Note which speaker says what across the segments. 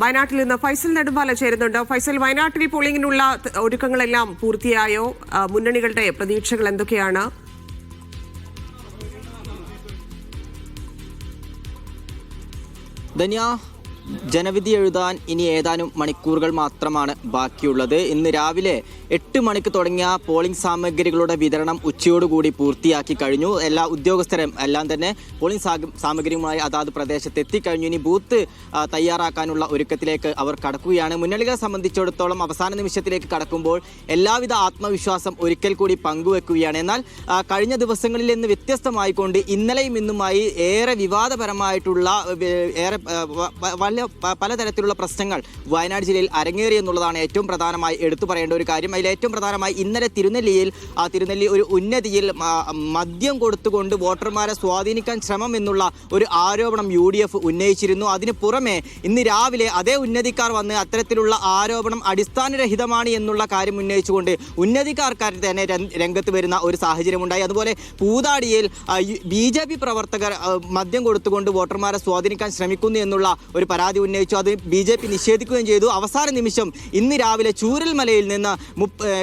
Speaker 1: വയനാട്ടിൽ നിന്ന് ഫൈസൽ നെടുമ്പാല ചേരുന്നുണ്ട്. ഫൈസൽ വയനാട്ടിൽ പോളിംഗിനുള്ള ഒരുക്കങ്ങളെല്ലാം പൂർത്തിയായോ? മുന്നണികളുടെ പ്രതീക്ഷകൾ എന്തൊക്കെയാണ്?
Speaker 2: ധന്യ ജനവിധി എഴുതാൻ ഇനി ഏതാനും മണിക്കൂറുകൾ മാത്രമാണ് ബാക്കിയുള്ളത്. ഇന്ന് രാവിലെ എട്ട് മണിക്ക് തുടങ്ങിയ പോളിംഗ് സാമഗ്രികളുടെ വിതരണം ഉച്ചയോടുകൂടി പൂർത്തിയാക്കി കഴിഞ്ഞു. എല്ലാ ഉദ്യോഗസ്ഥരും എല്ലാം തന്നെ പോളിംഗ് സാമഗ്രിയുമായി അതാത് പ്രദേശത്ത് എത്തിക്കഴിഞ്ഞു. ഇനി ബൂത്ത് തയ്യാറാക്കാനുള്ള ഒരുക്കത്തിലേക്ക് അവർ കടക്കുകയാണ്. മുന്നണികളെ സംബന്ധിച്ചിടത്തോളം അവസാന നിമിഷത്തിലേക്ക് കടക്കുമ്പോൾ എല്ലാവിധ ആത്മവിശ്വാസം ഒരിക്കൽ കൂടി പങ്കുവെക്കുകയാണ്. എന്നാൽ കഴിഞ്ഞ ദിവസങ്ങളിൽ നിന്ന് വ്യത്യസ്തമായിക്കൊണ്ട് ഇന്നലെയും ഇന്നുമായി ഏറെ വിവാദപരമായിട്ടുള്ള ഏറെ പലതരത്തിലുള്ള പ്രശ്നങ്ങൾ വയനാട് ജില്ലയിൽ അരങ്ങേറി എന്നുള്ളതാണ് ഏറ്റവും പ്രധാനമായി എടുത്തു പറയേണ്ട ഒരു കാര്യം. അതിൽ ഏറ്റവും പ്രധാനമായി ഇന്നലെ തിരുനെല്ലിയിൽ ആ തിരുനെല്ലി ഒരു ഉന്നതിയിൽ മദ്യം കൊടുത്തുകൊണ്ട് വോട്ടർമാരെ സ്വാധീനിക്കാൻ ശ്രമം എന്നുള്ള ഒരു ആരോപണം യു ഡി എഫ് ഉന്നയിച്ചിരുന്നു. അതിന് പുറമെ ഇന്ന് രാവിലെ അതേ ഉന്നതിക്കാർ വന്ന് അത്തരത്തിലുള്ള ആരോപണം അടിസ്ഥാനരഹിതമാണ് എന്നുള്ള കാര്യം ഉന്നയിച്ചുകൊണ്ട് ഉന്നതിക്കാർക്കാർ തന്നെ രംഗത്ത് വരുന്ന ഒരു സാഹചര്യമുണ്ടായി. അതുപോലെ പൂതാടിയിൽ ബി ജെ പി പ്രവർത്തകർ മദ്യം കൊടുത്തുകൊണ്ട് വോട്ടർമാരെ സ്വാധീനിക്കാൻ ശ്രമിക്കുന്നു എന്നുള്ള ഒരു പരാതി ഉന്നയിച്ചു. അത് ബി ജെ പി നിഷേധിക്കുകയും ചെയ്തു. അവസാന നിമിഷം ഇന്ന് രാവിലെ ചൂരൽമലയിൽ നിന്ന്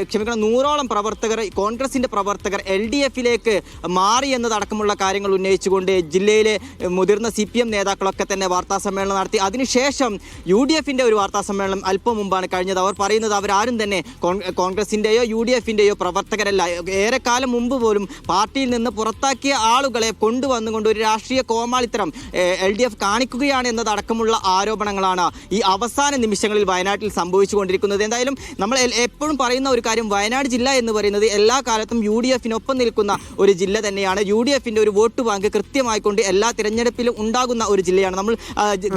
Speaker 2: ക്ഷമിക്കണം നൂറോളം പ്രവർത്തകർ കോൺഗ്രസിന്റെ പ്രവർത്തകർ എൽ ഡി എഫിലേക്ക് മാറി എന്നതടക്കമുള്ള കാര്യങ്ങൾ ഉന്നയിച്ചുകൊണ്ട് ജില്ലയിലെ മുതിർന്ന സി പി എം നേതാക്കളൊക്കെ തന്നെ വാർത്താ സമ്മേളനം നടത്തി. അതിനുശേഷം യു ഡി എഫിന്റെ ഒരു വാർത്താ സമ്മേളനം അല്പം മുമ്പാണ് കഴിഞ്ഞത്. അവർ പറയുന്നത് അവരാരും തന്നെ കോൺഗ്രസിന്റെയോ യു ഡി എഫിന്റെയോ പ്രവർത്തകരല്ല. ഏറെക്കാലം മുമ്പ് പോലും പാർട്ടിയിൽ നിന്ന് പുറത്താക്കിയ ആളുകളെ കൊണ്ടുവന്നുകൊണ്ട് ഒരു രാഷ്ട്രീയ കോമാളിത്തരം എൽ ഡി എഫ് കാണിക്കുകയാണ് എന്നതടക്കമുള്ള ആരോപണങ്ങളാണ് ഈ അവസാന നിമിഷങ്ങളിൽ വയനാട്ടിൽ സംഭവിച്ചുകൊണ്ടിരിക്കുന്നത്. എന്തായാലും നമ്മൾ എപ്പോഴും പറയുന്ന ഒരു കാര്യം വയനാട് ജില്ല എന്ന് പറയുന്നത് എല്ലാ കാലത്തും യു ഡി എഫിനൊപ്പം നിൽക്കുന്ന ഒരു ജില്ല തന്നെയാണ്. യു ഡി എഫിന്റെ ഒരു വോട്ട് ബാങ്ക് കൃത്യമായിക്കൊണ്ട് എല്ലാ തിരഞ്ഞെടുപ്പിലും ഉണ്ടാകുന്ന ഒരു ജില്ലയാണ്. നമ്മൾ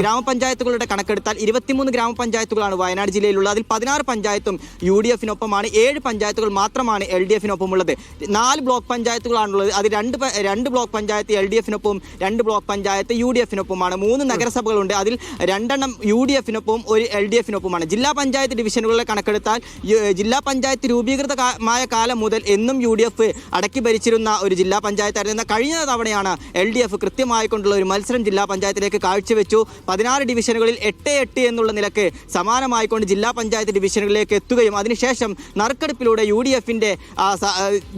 Speaker 2: ഗ്രാമപഞ്ചായത്തുകളുടെ കണക്കെടുത്താൽ ഇരുപത്തിമൂന്ന് ഗ്രാമപഞ്ചായത്തുകളാണ് വയനാട് ജില്ലയിലുള്ളത്. അതിൽ പതിനാറ് പഞ്ചായത്തും യു ഡി എഫിനൊപ്പമാണ്. ഏഴ് പഞ്ചായത്തുകൾ മാത്രമാണ് എൽ ഡി എഫിനൊപ്പമുള്ളത്. നാല് ബ്ലോക്ക് പഞ്ചായത്തുകളാണുള്ളത്. അത് രണ്ട് രണ്ട് ബ്ലോക്ക് പഞ്ചായത്ത് എൽ ഡി എഫിനൊപ്പം രണ്ട് ബ്ലോക്ക് പഞ്ചായത്ത് യു ഡി എഫിനൊപ്പമാണ് മൂന്ന് നഗരസഭകളുണ്ട്. അതിൽ രണ്ടെണ്ണം യു ഡി എഫിനൊപ്പവും ഒരു എൽ ഡി എഫിനൊപ്പമാണ് ജില്ലാ പഞ്ചായത്ത് ഡിവിഷനുകളെ കണക്കെടുത്താൽ ജില്ലാ പഞ്ചായത്ത് രൂപീകൃതമായ കാലം മുതൽ എന്നും യു ഡി എഫ് അടക്കി ഭരിച്ചിരുന്ന ഒരു ജില്ലാ പഞ്ചായത്തായിരുന്നു. എന്നാൽ കഴിഞ്ഞ തവണയാണ് എൽ ഡി എഫ് കൃത്യമായിക്കൊണ്ടുള്ള ഒരു മത്സരം ജില്ലാ പഞ്ചായത്തിലേക്ക് കാഴ്ചവെച്ചു. പതിനാറ് ഡിവിഷനുകളിൽ എട്ട് എട്ട് എന്നുള്ള നിലയ്ക്ക് സമാനമായിക്കൊണ്ട് ജില്ലാ പഞ്ചായത്ത് ഡിവിഷനുകളിലേക്ക് എത്തുകയും അതിനുശേഷം നറുക്കെടുപ്പിലൂടെ യു ഡി എഫിന്റെ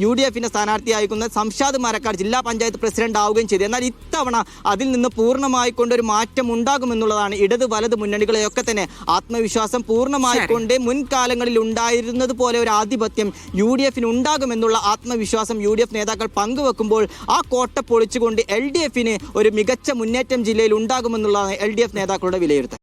Speaker 2: യു ഡി എഫിന്റെ സ്ഥാനാർത്ഥിയായിരിക്കുന്ന സംഷാദ് മരക്കാർ ജില്ലാ പഞ്ചായത്ത് പ്രസിഡന്റ് ആവുകയും ചെയ്തു. എന്നാൽ ഇത്തവണ അതിൽ നിന്ന് പൂർണമായിക്കൊണ്ട് ഒരു മാറ്റം ഉണ്ടാകുമെന്നുള്ളതാണ് ഇടത് വലത് മുന്നണികളെയൊക്കെ തന്നെ ആത്മവിശ്വാസം പൂർണമായിക്കൊണ്ട് മുൻകാലങ്ങളിൽ ഉണ്ടായിരുന്നത് പോലെ ഒരു ആധിപത്യം യു ഡി എഫിന് ഉണ്ടാകുമെന്നുള്ള ആത്മവിശ്വാസം യു ഡി എഫ് നേതാക്കൾ പങ്കുവെക്കുമ്പോൾ ആ കോട്ട പൊളിച്ചുകൊണ്ട് എൽ ഡി എഫിന് ഒരു മികച്ച മുന്നേറ്റം ജില്ലയിൽ ഉണ്ടാകുമെന്നുള്ളതാണ് എൽ ഡി എഫ് നേതാക്കളുടെ വിലയിരുത്തൽ.